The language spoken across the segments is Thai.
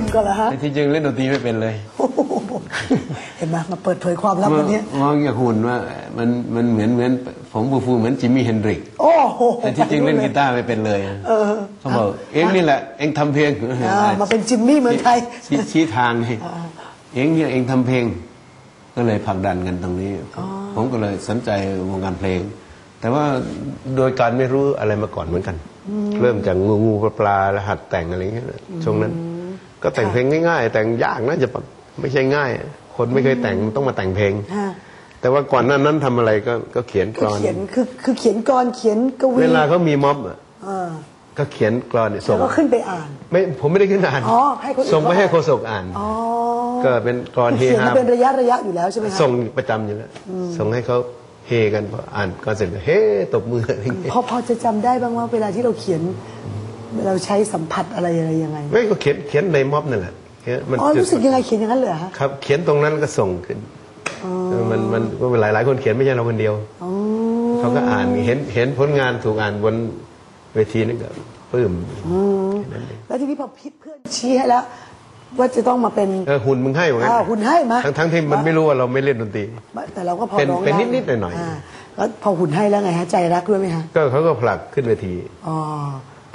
หุ่นก่อนเหรอฮะแต่ที่จริงเล่นดนตรีไม่เป็นเลยโอ้โหเห็นไหมมาเปิดเผยความลับวันนี้มองจากหุ่นว่ามันมันเหมือนเหมือนผมฟูฟูเหมือนจิมมี่เฮนดริกโอ้โหแต่ที่จริงเล่นกีตาร์ไม่เป็นเลยเออเขาบอกเอ็งนี่แหละเอ็งทำเพลงอ่ามาเป็นจิมมี่เมืองไทยชี้ชี้ทางให้เอ็งเนี่ยเอ็งทำเพลง ก็เลยผลักดันกันตรงนี้ ผมก็เลยสนใจวงการเพลง แต่ว่าโดยการไม่รู้อะไรมาก่อนเหมือนกัน เริ่มจากงูงูปลาปลาแล้วหัดแต่งอะไรอย่างเงี้ยช่วงนั้น ก็แต่งเพลงง่ายๆ แต่งยากนะจะแบบไม่ใช่ง่าย คนไม่เคยแต่งต้องมาแต่งเพลงฮะแต่ว่าก่อนหนั้นนั้นทำอะไรก็ก็เขียนกคือรอนเขียนคือคือเขียนกรเขียนกวีเวลาเขามีม็อบอะเออก็เขียนกรอนเนี่ยแล้ส่วงก็ขึ้นไปอ่านไม่ผมไม่ได้ขึ้นอ่านอ๋อให้คนอื่นส่งไปเขาให้อ่านโฆษกอ่านอ๋อก็เป็นกรอนเฮเขียนฮามาเป็นระยะระยะอยู่แล้วใช่ไหมคะส่งประจำอยู่แล้วส่งให้เขาเฮกันพออ่านก่อนเสร็จก็เฮตบมืออะไรอย่างเงี้ยพอพอจะจำได้บ้างว่าเวลาที่เราเขียน เราใช้สัมผัสอะไรอะไรยังไงไม่ก็เขียนเขียนในม็อบนั่นแหละเขียนมันอ๋อจุดรู้สึกยังไงเขียนอย่างนั้นเลยเหรอฮะครับ เขียนตรงนั้นก็ส่งขึ้นมันมันก็หลายหลายๆคนเขียนไม่ใช่เราคนเดียวอ๋อเขาก็อ่านเห็นเห็นผลงานถูกอ่านบนเวทีนั่นก็ปลื้มแล้วทีนี้พอพี่เพื่อนชี้ให้แล้ว ว่าจะต้องมาเป็นเออหุ่นมึงให้เหมือนกัอ้าวหุ่นให้มาทั้งทั้งที่มันไม่รู้ว่าเราไม่เล่นดนตรีแต่เราก็พอเป็นร้องเป็นได้นิดๆหน่อยๆาแล้วพอหุ่นให้แล้วไงฮะใจรักด้วยไหมฮะก็เขาก็ผลักขึ้นเวทีอ๋อ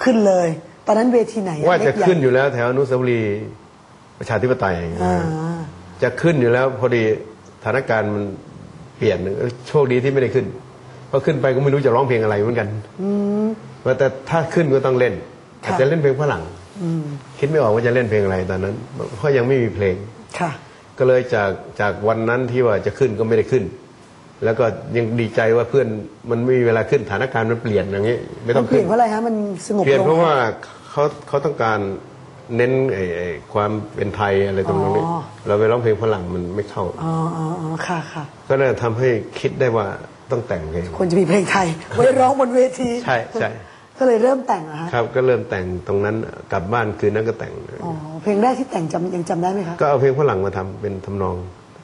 ขึ้นเลย ตอนนั้นเวทีไหนอว่าจะเล็กใหญ่ขึ้นอยู่แล้วแถวอนุสาวรีย์ประชาธิปไตยอ่าจะขึ้นอยู่แล้วพอดีสถานการณ์มันเปลี่ยนเออโชคดีที่ไม่ได้ขึ้นเพราะขึ้นไปก็ไม่รู้จะร้องเพลงอะไรเหมือนกันว่าแต่ถ้าขึ้นก็ต้องเล่นอาจจะเล่นเพลงฝรั่งคิดไม่ออกว่าจะเล่นเพลงอะไรตอนนั้นเพราะยังไม่มีเพลงค่ะก็เลยจากจากวันนั้นที่ว่าจะขึ้นก็ไม่ได้ขึ้น แล้วก็ยังดีใจว่าเพื่อนมันไม่มีเวลาขึ้นสถานการณ์มันเปลี่ยนอย่างนี้ ไม่ต้มัอนงเปลี่ขึ้ยนนเพราะอะไรฮะมันสงบเปลี่ยนลงเพราะว่าเขาเขาต้องการเน้นไอ้ไอ้ความเป็นไทยอะไรตรงนี้อ๋อเราไปร้องเพลงฝรั่งมันไม่เข้า อ๋ออ๋ออ๋อค่ะค่ะก็เลยทำให้คิดได้ว่าต้องแต่งเพลง ควรจะมีเพลงไทย ไว้ร้องบนเวทีใช่ใช่ ก็เลยเริ่มแต่งเหรอฮะครับก็เริ่มแต่งตรงนั้นกลับบ้านคืนนั้นก็แต่ง อ๋อเพลงแรกที่แต่งจำยังจำได้ไหมคะก็เอาเพลงฝรั่งมาทำเป็นทำนอง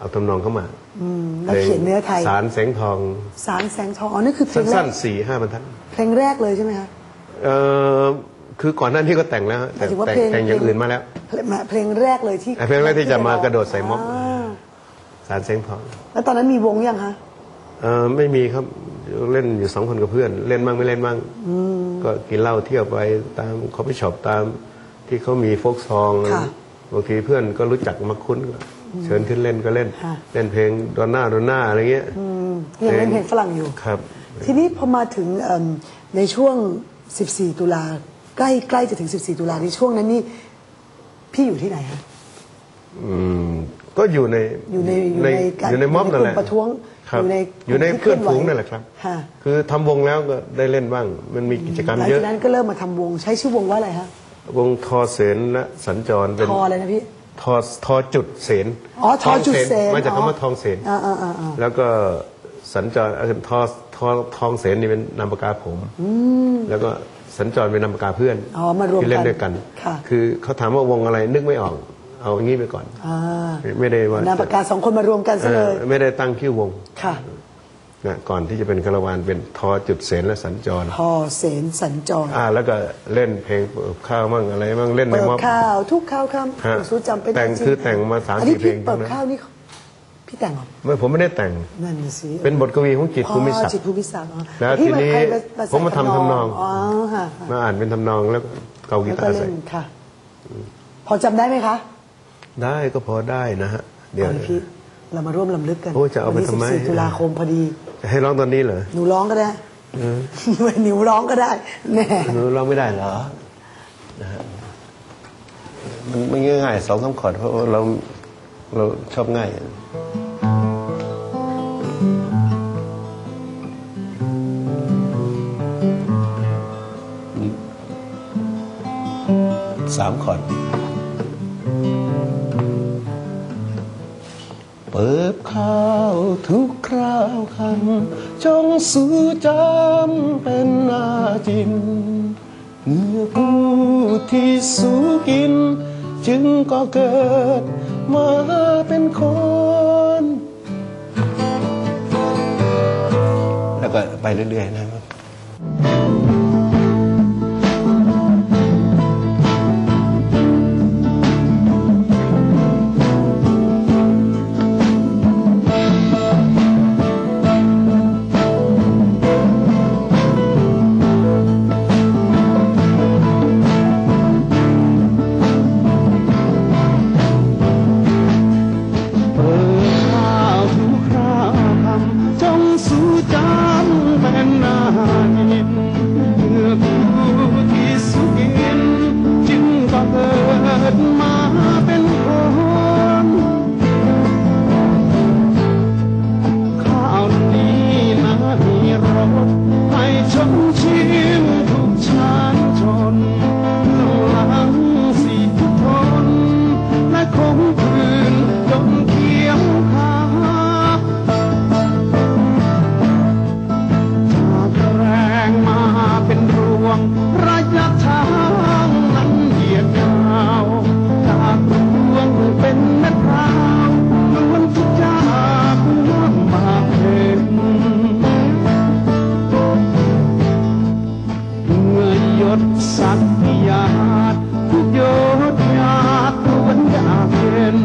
เอาทำนองเข้ามาอืมแล้วเขียนเนื้อไทย สารแสงทอง สารแสงทองอ๋อนี่คือเพลงแรสั้กนๆสี่ห้าบรรทัดเพลงแรกเลยใช่ไหมคะเอ่อคือก่อนหน้านี้ก็แต่งแล้วฮะหแต่มายถึงว่าแต่งเพลงแต่งอย่างอื่นมาแล้ว เพลงเพลงแรกเลยที่อะเพลงแรกที่จะมากระโดดใส่ม็อบาสารแสงทอง แล้วตอนนั้นมีวงยังคะเออไม่มีครับเล่นอยู่สองคนกับเพื่อน เล่นบ้างไม่เล่นบ้างก็กินเหล้าเที่ยวไปตามคอฟฟี่ช็อปตามที่เขามีโฟกซองค่ะบางทีเพื่อนก็รู้จักมาคุ้นก็ เชิญขึ้นเล่นก็เล่นค่ะเล่นเพลงดอนน่าดอนน่าอะไรเงี้ยอืมยังเล่นเพลงฝรั่งอยู่ครับ ทีนี้พอมาถึงเอิ่มในช่วง 14 ตุลาใกล้ใกล้จะถึง 14 ตุลาในช่วงนั้นนี่พี่อยู่ที่ไหนคะอืมก็อยู่ในอยู่ในอยู่ในการอยู่ในม็อบนั่นแหละกลุ่มประท้วงครับอยู่ในอยู่ในกลุ่มที่เพื่อนเคลื่อนไหวฝูงนั่นแหละครับค่ะคือทำวงแล้วก็ได้เล่นบ้าง มันมีกิจกรรมหลังเยจาอะกนั้นก็เริ่มมาทำวงใช้ชื่อวงว่าอะไรฮะวงทอเสนและสัญจรเป็นทออะไรนะพี่ ทอทอจุดเสนอ๋อทอจุดเสนมาจากอ๋อคำว่าทองเสนอ่าอ่าอ่าอ่าแล้วก็สัญจรเอ่อทอทอทองเสนนี่เป็นนามปากกาผมแล้วก็สัญจรเป็นนามปากกาเพื่อนอ๋อมารวมที่เล่นกันด้วยกันค่ะคือเขาถามว่าวงอะไรนึกไม่ออก เอาอย่างนี้ไปก่อนอ่าไม่ได้ว่านามปากกาสองคนมารวมกันซะเลยเออไม่ได้ตั้งชื่อวงค่ะ นะก่อนที่จะเป็นคาราวานเป็นทอจุดเสนและสัญจร พอเสนสัญจรอ่าแล้วก็เล่นเพลงเปิดข้าวมั่งอะไรมั่งเล่นในเปิดม็อบ ข้าวทุกข้าวคฮะำสู้จำเป็นแต่งจริคือแต่งมาสามอันนี้สี่เพลงพี่เปิดทั้งนั้นข้าวนี่พี่แต่งเหรอไม่ผมไม่ได้แต่ง นั่นน่ะสิเป็นบทกวีของจิตรภูมิศักอ๋อจิตดิ์ภูมิศักดิ์อ๋อแล้วพี่ทีนี้ใคราผมมาทำทำนอง อ๋อค่ะมาอ่านเป็นทำนองแล้วก็เกากีแล้วก็ตาร์เล่ใส่นค่ะ พอจำได้ไหมคะ ได้ก็พอได้นะฮะเดี๋ยวอาละพี่ เรามาร่วมลำลึกกันโอ้จะเอาไปวันที่ทำไม14ตุลาคมพอดีจะให้ร้องตอนนี้เหรอ หนูร้องก็ได้หนูร้องก็ได้แน่หนูร้องไม่ได้เหรอนะฮะมันไม่ง่ายๆสองสามคอร์ดเพราะว่าเราเราชอบง่าย สามคอร์ด เปิบข้าวทุกคราวคันจงซื้อจำเป็นอาจินเมื่อผู้ที่สู้กิน จึงก็เกิดมาเป็นคน แล้วก็ไปเรื่อยๆนะครับ ดสักยาดทุกโยดยาดทวนอยากเห็น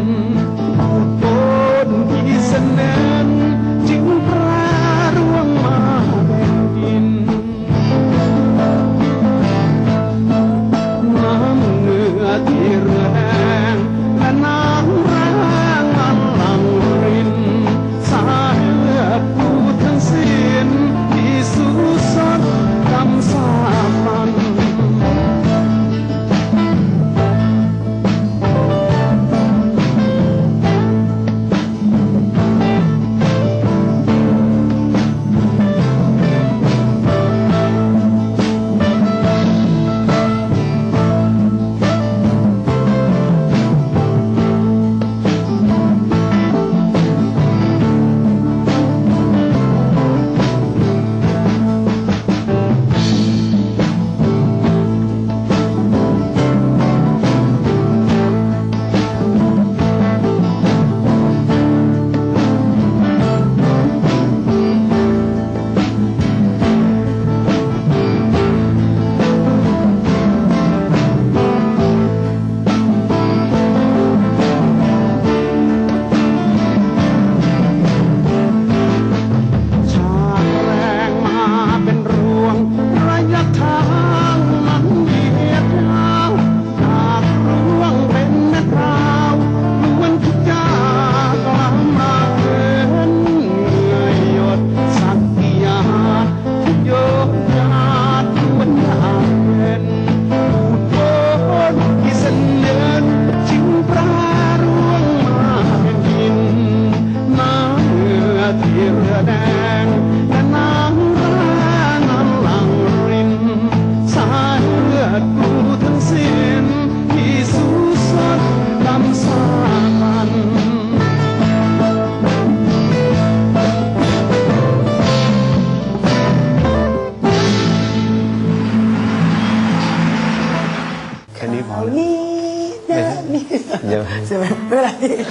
เดี๋ยวใช่ไหมไม่เป็นไร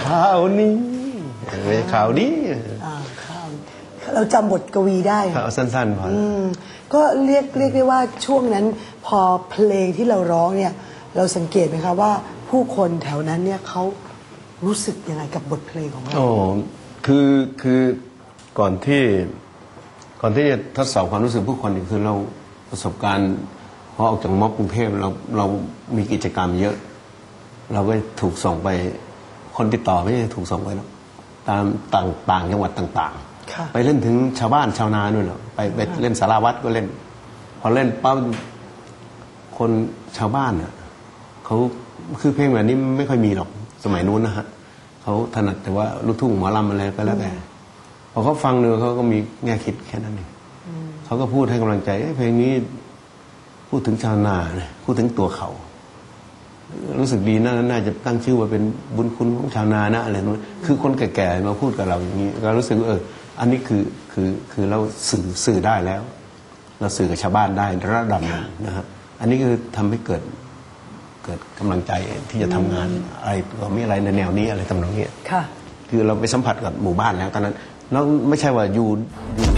ข่าวนี้ไม่ใช่ข่าวนี้อ่าข้ามเราจำบทกวีได้ ข่าวสั้นๆพออืมก็เรียกเรียกได้ว่าช่วงนั้นพอเพลงที่เราร้องเนี่ย เราสังเกตไหมคะว่าผู้คนแถวนั้นเนี่ยเขารู้สึกยังไงกับบทเพลงของเรา โอ้คือคือก่อนที่ก่อนที่จะทดสอบความรู้สึกผู้คนเนี่ยคือเราประสบการณ์พอออกจากม็อบกรุงเทพเราเรามีกิจกรรมเยอะ เราก็ถูกส่งไปคนติดต่อไม่ใช่ถูกส่งไปหรอกตามต่างต่างจังหวัดต่างค่ะๆไปเล่นถึงชาวบ้านชาวนาด้วยเหรอไปไปเล่นสาราวัดก็เล่น พอเล่นปั๊บคนชาวบ้านอะเขาคือเพลงแบบนี้ไม่ค่อยมีหรอกสมัยนู้นนะฮะเขาถนัดแต่ว่าลูกทุ่งหมอลำอะไรก็แล้วแต่พอเขาฟังเนื้อเขาก็มีแง่คิดแค่นั้นเองเขาก็พูดให้กำลังใจเอ้ยเพลงนี้ พูดถึงชาวนาเนี่ยพูดถึงตัวเขา รู้สึกดีนะน่าจะตั้งชื่อว่าเป็นบุญคุณของชาวนานะอะไรนู้นคือคนแก่ๆมาพูดกับเราอย่างนี้เรารู้สึกว่าเอออันนี้คือคือคือเราสื่อสื่อได้แล้ว เราสื่อกับชาวบ้านได้ระดับหนึ่งนะฮะอันนี้คือทำให้เกิดเกิดกำลังใจที่จะทำงานอะไรก็มีอะไรในแนวนี้อะไรทำนองนี้ค่ะ คือเราไปสัมผัสกับหมู่บ้านแล้วตอนนั้นแล้วไม่ใช่ว่าอยู่อยู่